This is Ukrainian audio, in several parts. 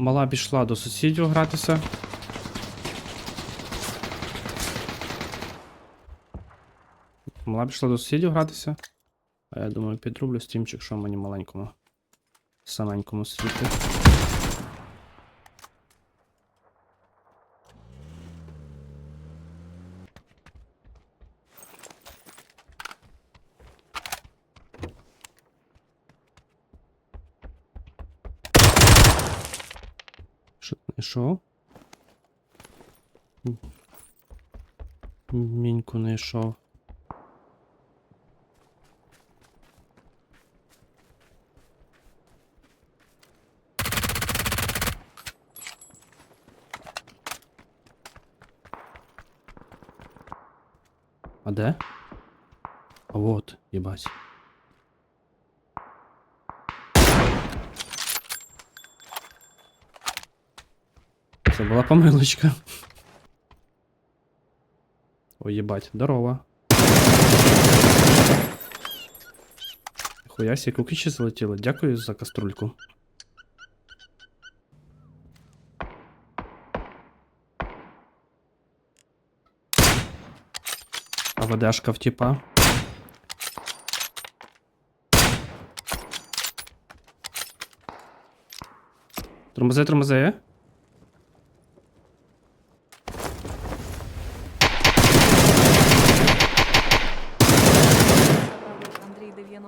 Мала пішла до сусідів гратися. Мала пішла до сусідів гратися. А я думаю, підрублю стімчик, що мені маленькому. Саменькому світи. Що ти знайшов? М. Міньку знайшов. А де? А вот, їбать. Це була помилочка. Ой, їбать, здорово. Хуясі, кукічі залетіли. Дякую за каструльку. А ВДшка в типа. Тормози, тормози.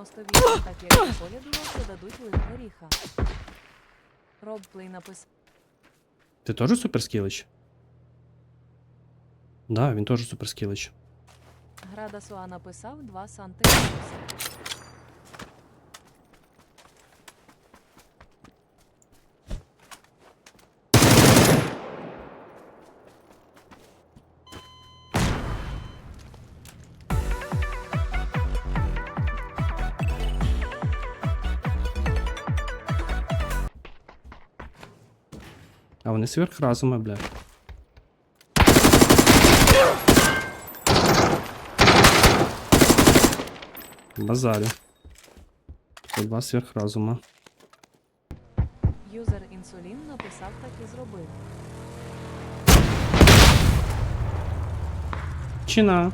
98, так як наполядував, додадуть лист горіха. Робплей написав. Ти теж суперскілич? Да, він теж суперскілич. Градасуа написав два сантиметри. А вони сверхразуми, бля. Базарю. Це два сверхразума. Юзер інсулін написав так і зробив. Чина.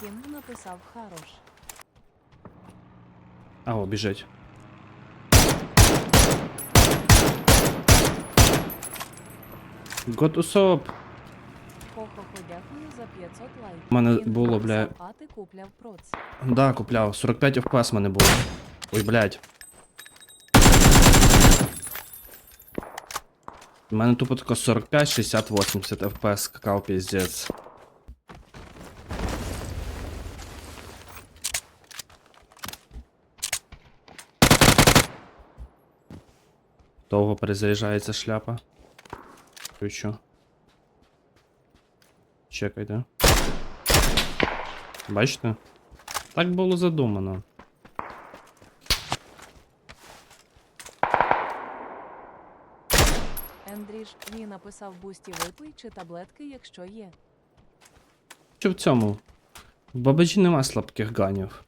Кінг написав хорош. А, о, біжить. Гот усоп. Хо-хо-хо, дякую за 500 лайків. У мене було, бля. А ти купляв проц. Да, купляв. 45 FPS мене було. Ой, блядь. У мене тупо тако 45, 60, 80 FPS скакав піздець. Довго перезаряджається шляпа. Ключу. Чекайте. Бачите? Так було задумано. Ендріж, він написав бусті випий чи таблетки, якщо є. Що в цьому? В бабаджі нема слабких ганів.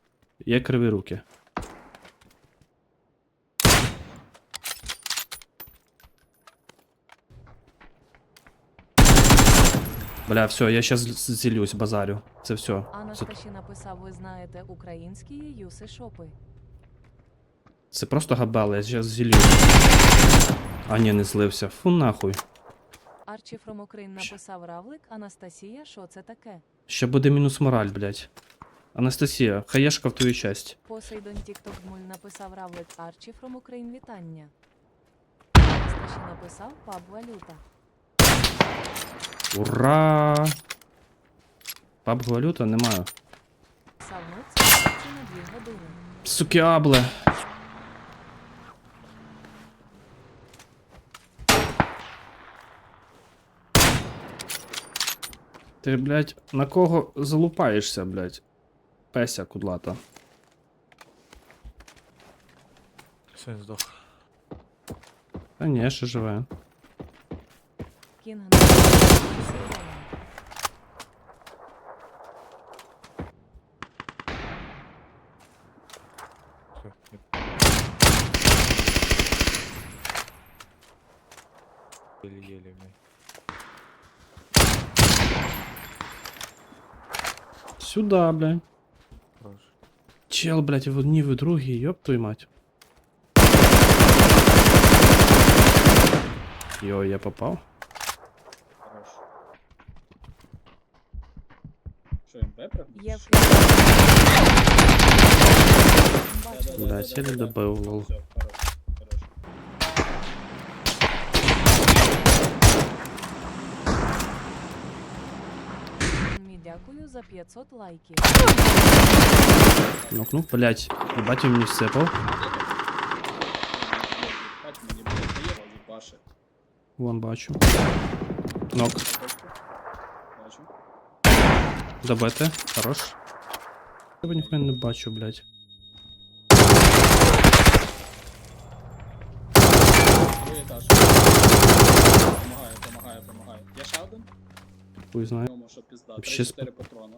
Є криві руки. Бля, все, я з- зілюсь, базарю. Це все. Анастасі написав, ви знаєте українські юси шопи. це просто габела, я щас зілюсь. А ні, не злився. Фу нахуй. Арчі Фромокрин написав Равлик, Анастасія, що це таке? Ще буде мінус мораль, блядь. Анастасія, хаєшка в твою честь. Посейдон Тікток Дмуль написав Равлик Арчі Фромокрин вітання. Анастасі написав паб валюта. Ура! Паб валюта немає. Години. Сукіабле. Ти, блядь, на кого залупаєшся, блядь? Песя кудлата. Все, здох. Та ні, ще живе. Кінг Єлі-єлі, блядь. Сюда, блядь. Хорош. Чел, блядь, в одній, в другій, ёб твою мать. Йо, я попав. Хорош. Що, МП прям? Є в Що? Бачу. Да-да-да-да-да-да. Блядь, еле добив, лол. Все, дякую за 500 лайків. Нокнув, блядь. Ебать, він мені всипав. Бать мені, блядь, дає їбаше. Вон бачу. Нок. Бачу. Добити. Хорош. Тебе ніхуя не бачу, блядь. Другий етаж. Помагаю, помагаю, помагаю. Я ще один? Хуй знаю. Що пізда. Вообще 3-4 патрона.